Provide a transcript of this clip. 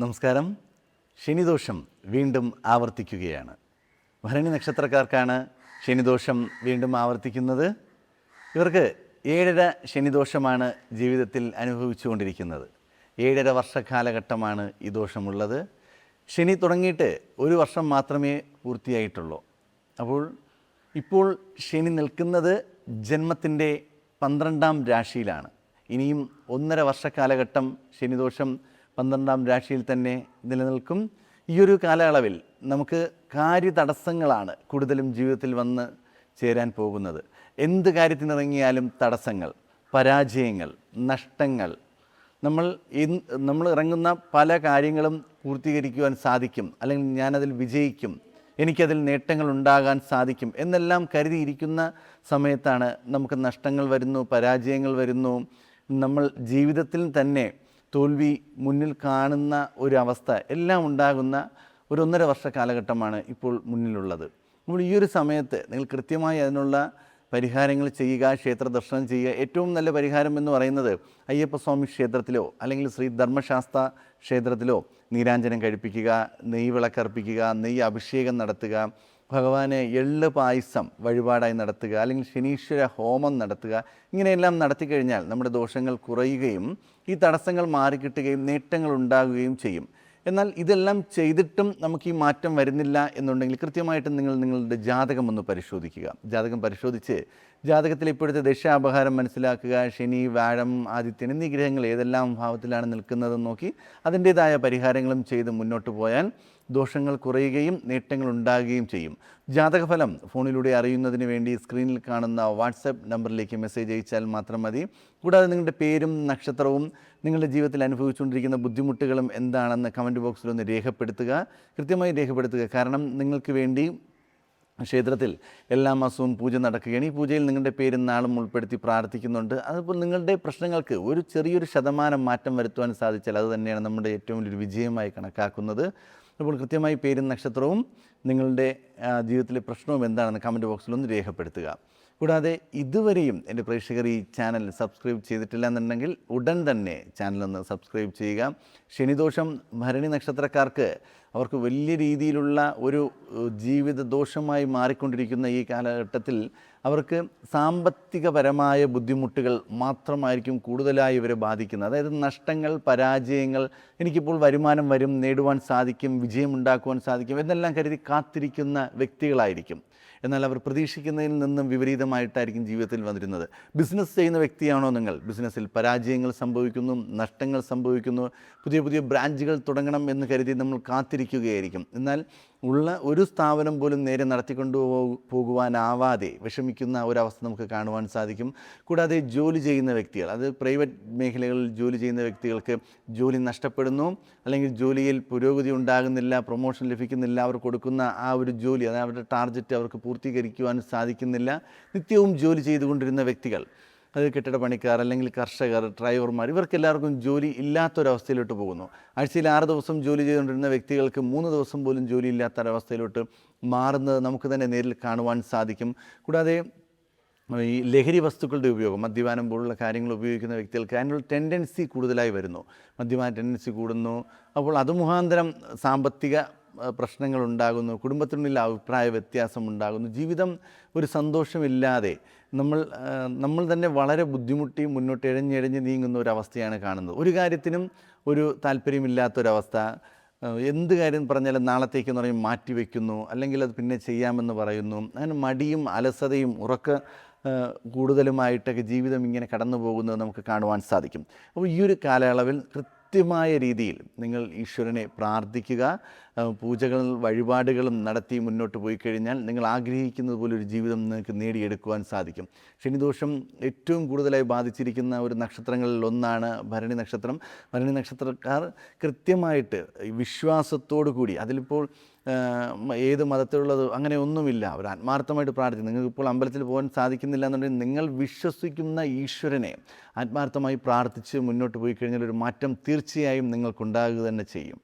നമസ്കാരം. ശനിദോഷം വീണ്ടും ആവർത്തിക്കുകയാണ്. ഭരണി നക്ഷത്രക്കാർക്കാണ് ശനിദോഷം വീണ്ടും ആവർത്തിക്കുന്നത്. ഇവർക്ക് ഏഴര ശനിദോഷമാണ് ജീവിതത്തിൽ അനുഭവിച്ചുകൊണ്ടിരിക്കുന്നത്. ഏഴര വർഷക്കാലഘട്ടമാണ് ഈ ദോഷമുള്ളത്. ശനി തുടങ്ങിയിട്ട് ഒരു വർഷം മാത്രമേ പൂർത്തിയായിട്ടുള്ളൂ. അപ്പോൾ ഇപ്പോൾ ശനി നിൽക്കുന്നത് ജന്മത്തിന്റെ പന്ത്രണ്ടാം രാശിയിലാണ്. ഇനിയും ഒന്നര വർഷക്കാലഘട്ടം ശനിദോഷം പന്ത്രണ്ടാം രാശിയിൽ തന്നെ നിലനിൽക്കും. ഈ ഒരു കാലയളവിൽ നമുക്ക് കാര്യതടസ്സങ്ങളാണ് കൂടുതലും ജീവിതത്തിൽ വന്ന് ചേരാൻ പോകുന്നത്. എന്ത് കാര്യത്തിനിറങ്ങിയാലും തടസ്സങ്ങൾ പരാജയങ്ങൾ നഷ്ടങ്ങൾ നമ്മൾ നമ്മൾ ഇറങ്ങുന്ന പല കാര്യങ്ങളും പൂർത്തീകരിക്കുവാൻ സാധിക്കും. അല്ലെങ്കിൽ ഞാനതിൽ വിജയിക്കും എനിക്കതിൽ നേട്ടങ്ങൾ ഉണ്ടാകാൻ സാധിക്കും എന്നെല്ലാം കരുതിയിരിക്കുന്ന സമയത്താണ് നമുക്ക് നഷ്ടങ്ങൾ വരുന്നു പരാജയങ്ങൾ വരുന്നു. നമ്മൾ ജീവിതത്തിൽ തന്നെ തോൽവി മുന്നിൽ കാണുന്ന ഒരു അവസ്ഥ എല്ലാം ഉണ്ടാകുന്ന ഒരു ഒന്നര വർഷ കാലഘട്ടമാണ് ഇപ്പോൾ മുന്നിലുള്ളത്. നമ്മൾ ഈ ഒരു സമയത്ത് നിങ്ങൾ കൃത്യമായി അതിനുള്ള പരിഹാരങ്ങൾ ചെയ്യുക ക്ഷേത്ര ദർശനം ചെയ്യുക. ഏറ്റവും നല്ല പരിഹാരം എന്ന് പറയുന്നത് അയ്യപ്പസ്വാമി ക്ഷേത്രത്തിലോ അല്ലെങ്കിൽ ശ്രീ ധർമ്മശാസ്ത്ര ക്ഷേത്രത്തിലോ നീരാഞ്ജനം കഴിപ്പിക്കുക നെയ്യ് വിളക്കർപ്പിക്കുക നെയ്യ് അഭിഷേകം നടത്തുക ഭഗവാനെ എള്ള് പായസം വഴിപാടായി നടത്തുക അല്ലെങ്കിൽ ശനീശ്വര ഹോമം നടത്തുക ഇങ്ങനെയെല്ലാം നടത്തിക്കഴിഞ്ഞാൽ നമ്മുടെ ദോഷങ്ങൾ കുറയുകയും ഈ തടസ്സങ്ങൾ മാറിക്കിട്ടുകയും നേട്ടങ്ങൾ ഉണ്ടാകുകയും ചെയ്യും. എന്നാൽ ഇതെല്ലാം ചെയ്തിട്ടും നമുക്ക് ഈ മാറ്റം വരുന്നില്ല എന്നുണ്ടെങ്കിൽ കൃത്യമായിട്ടും നിങ്ങൾ നിങ്ങളുടെ ജാതകം ഒന്ന് പരിശോധിക്കുക. ജാതകം പരിശോധിച്ച് ജാതകത്തിൽ ഇപ്പോഴത്തെ ദശാപഹാരം മനസ്സിലാക്കുക ശനി വ്യാഴം ആദിത്യൻ എന്നീ ഗ്രഹങ്ങൾ ഏതെല്ലാം ഭാവത്തിലാണ് നിൽക്കുന്നതെന്ന് നോക്കി അതിന്റേതായ പരിഹാരങ്ങളും ചെയ്ത് മുന്നോട്ട് പോയാൽ ദോഷങ്ങൾ കുറയുകയും നേട്ടങ്ങൾ ഉണ്ടാകുകയും ചെയ്യും. ജാതകഫലം ഫോണിലൂടെ അറിയുന്നതിന് വേണ്ടി സ്ക്രീനിൽ കാണുന്ന വാട്സപ്പ് നമ്പറിലേക്ക് മെസ്സേജ് അയച്ചാൽ മാത്രം മതി. കൂടാതെ നിങ്ങളുടെ പേരും നക്ഷത്രവും നിങ്ങളുടെ ജീവിതത്തിൽ അനുഭവിച്ചുകൊണ്ടിരിക്കുന്ന ബുദ്ധിമുട്ടുകളും എന്താണെന്ന് കമന്റ് ബോക്സിൽ ഒന്ന് രേഖപ്പെടുത്തുക. കൃത്യമായി രേഖപ്പെടുത്തുക. കാരണം നിങ്ങൾക്ക് വേണ്ടി ക്ഷേത്രത്തിൽ എല്ലാ മാസവും പൂജ നടക്കുകയാണ്. ഈ പൂജയിൽ നിങ്ങളുടെ പേരും നാളും ഉൾപ്പെടുത്തി പ്രാർത്ഥിക്കുന്നുണ്ട്. അതിപ്പോൾ നിങ്ങളുടെ പ്രശ്നങ്ങൾക്ക് ഒരു ചെറിയൊരു ശതമാനം മാറ്റം വരുത്തുവാൻ സാധിച്ചാൽ അത് തന്നെയാണ് നമ്മുടെ ഏറ്റവും വലിയൊരു വിജയമായി കണക്കാക്കുന്നത്. അപ്പോൾ കൃത്യമായി പേരും നക്ഷത്രവും നിങ്ങളുടെ ജീവിതത്തിലെ പ്രശ്നവും എന്താണെന്ന് കമന്റ് ബോക്സിലൊന്ന് രേഖപ്പെടുത്തുക. കൂടാതെ ഇതുവരെയും എന്റെ പ്രേക്ഷകർ ഈ ചാനൽ സബ്സ്ക്രൈബ് ചെയ്തിട്ടില്ല എന്നുണ്ടെങ്കിൽ ഉടൻ തന്നെ ചാനൽ ഒന്ന് സബ്സ്ക്രൈബ് ചെയ്യുക. ശനിദോഷം ഭരണി നക്ഷത്രക്കാർക്ക് അവർക്ക് വലിയ രീതിയിലുള്ള ഒരു ജീവിത ദോഷമായി മാറിക്കൊണ്ടിരിക്കുന്ന ഈ കാലഘട്ടത്തിൽ അവർക്ക് സാമ്പത്തികപരമായ ബുദ്ധിമുട്ടുകൾ മാത്രമായിരിക്കും കൂടുതലായി ഇവരെ ബാധിക്കുന്നത്. അതായത് നഷ്ടങ്ങൾ പരാജയങ്ങൾ എനിക്കിപ്പോൾ വരുമാനം വരും നേടുവാൻ സാധിക്കും വിജയമുണ്ടാക്കുവാൻ സാധിക്കും എന്നെല്ലാം കരുതി കാത്തിരിക്കുന്ന വ്യക്തികളായിരിക്കും. എന്നാൽ അവർ പ്രതീക്ഷിക്കുന്നതിൽ നിന്നും വിപരീതമായിട്ടായിരിക്കും ജീവിതത്തിൽ വന്നിരുന്നത്. ബിസിനസ് ചെയ്യുന്ന വ്യക്തിയാണോ നിങ്ങൾ? ബിസിനസ്സിൽ പരാജയങ്ങൾ സംഭവിക്കുന്നു നഷ്ടങ്ങൾ സംഭവിക്കുന്നു പുതിയ പുതിയ ബ്രാഞ്ചുകൾ തുടങ്ങണം എന്ന് കരുതി നമ്മൾ കാത്തിരിക്കുകയായിരിക്കും. എന്നാൽ ഉള്ള ഒരു സ്ഥാപനം പോലും നേരെ നടത്തിക്കൊണ്ടു പോകുവാനാവാതെ വിഷമിക്കുന്ന ഒരവസ്ഥ നമുക്ക് കാണുവാൻ സാധിക്കും. കൂടാതെ ജോലി ചെയ്യുന്ന വ്യക്തികൾ അത് പ്രൈവറ്റ് മേഖലകളിൽ ജോലി ചെയ്യുന്ന വ്യക്തികൾക്ക് ജോലി നഷ്ടപ്പെടുന്നു അല്ലെങ്കിൽ ജോലിയിൽ പുരോഗതി ഉണ്ടാകുന്നില്ല പ്രൊമോഷൻ ലഭിക്കുന്നില്ല അവർ കൊടുക്കുന്ന ആ ഒരു ജോലി അതായത് അവരുടെ ടാർഗറ്റ് അവർക്ക് പൂർത്തീകരിക്കുവാൻ സാധിക്കുന്നില്ല. നിത്യവും ജോലി ചെയ്തുകൊണ്ടിരുന്ന വ്യക്തികൾ അത് കെട്ടിട പണിക്കാർ അല്ലെങ്കിൽ കർഷകർ ഡ്രൈവർമാർ ഇവർക്കെല്ലാവർക്കും ജോലി ഇല്ലാത്തൊരവസ്ഥയിലോട്ട് പോകുന്നു. ആഴ്ചയിൽ ആറ് ദിവസം ജോലി ചെയ്തുകൊണ്ടിരുന്ന വ്യക്തികൾക്ക് മൂന്ന് ദിവസം പോലും ജോലി ഇല്ലാത്തൊരവസ്ഥയിലോട്ട് മാറുന്നത് നമുക്ക് തന്നെ നേരിൽ കാണുവാൻ സാധിക്കും. കൂടാതെ ഈ ലഹരി വസ്തുക്കളുടെ ഉപയോഗം മദ്യപാനം പോലുള്ള കാര്യങ്ങൾ ഉപയോഗിക്കുന്ന വ്യക്തികൾക്ക് അതിനുള്ള ടെൻഡൻസി കൂടുതലായി വരുന്നു. മദ്യപാന ടെൻഡൻസി കൂടുന്നു. അപ്പോൾ അത് മുഖാന്തരം സാമ്പത്തിക പ്രശ്നങ്ങൾ ഉണ്ടാകുന്നു കുടുംബത്തിനുള്ളിൽ അഭിപ്രായ വ്യത്യാസം ഉണ്ടാകുന്നു ജീവിതം ഒരു സന്തോഷമില്ലാതെ നമ്മൾ നമ്മൾ തന്നെ വളരെ ബുദ്ധിമുട്ടി മുന്നോട്ട് എഴഞ്ഞെഴഞ്ഞ് നീങ്ങുന്ന ഒരു അവസ്ഥയാണ് കാണുന്നത്. ഒരു കാര്യത്തിനും ഒരു താല്പര്യമില്ലാത്തൊരവസ്ഥ എന്ത് കാര്യം പറഞ്ഞാലും നാളത്തേക്ക് എന്ന് പറയും മാറ്റി വയ്ക്കുന്നു അല്ലെങ്കിൽ അത് പിന്നെ ചെയ്യാമെന്ന് പറയുന്നു അങ്ങനെ മടിയും അലസതയും ഉറക്ക കൂടുതലുമായിട്ടൊക്കെ ജീവിതം ഇങ്ങനെ കടന്നു പോകുന്നത് നമുക്ക് കാണുവാൻ സാധിക്കും. അപ്പോൾ ഈ ഒരു കാലയളവിൽ കൃത്യമായ രീതിയിൽ നിങ്ങൾ ഈശ്വരനെ പ്രാർത്ഥിക്കുക പൂജകളും വഴിപാടുകളും നടത്തി മുന്നോട്ട് പോയി കഴിഞ്ഞാൽ നിങ്ങൾ ആഗ്രഹിക്കുന്നത് ഒരു ജീവിതം നിങ്ങൾക്ക് നേടിയെടുക്കുവാൻ സാധിക്കും. ശനിദോഷം ഏറ്റവും കൂടുതലായി ബാധിച്ചിരിക്കുന്ന ഒരു നക്ഷത്രങ്ങളിൽ ഒന്നാണ് ഭരണി നക്ഷത്രം. ഭരണി നക്ഷത്രക്കാർ കൃത്യമായിട്ട് വിശ്വാസത്തോടു കൂടി അതിലിപ്പോൾ ഏത് മതത്തിലുള്ളത് അങ്ങനെ ഒന്നുമില്ല. അവർ ആത്മാർത്ഥമായിട്ട് പ്രാർത്ഥിക്കും. നിങ്ങൾക്ക് ഇപ്പോൾ അമ്പലത്തിൽ പോകാൻ സാധിക്കുന്നില്ല എന്നുണ്ടെങ്കിൽ നിങ്ങൾ വിശ്വസിക്കുന്ന ഈശ്വരനെ ആത്മാർത്ഥമായി പ്രാർത്ഥിച്ച് മുന്നോട്ട് പോയി കഴിഞ്ഞാൽ ഒരു മാറ്റം തീർച്ചയായും നിങ്ങൾക്കുണ്ടാകുക തന്നെ ചെയ്യും.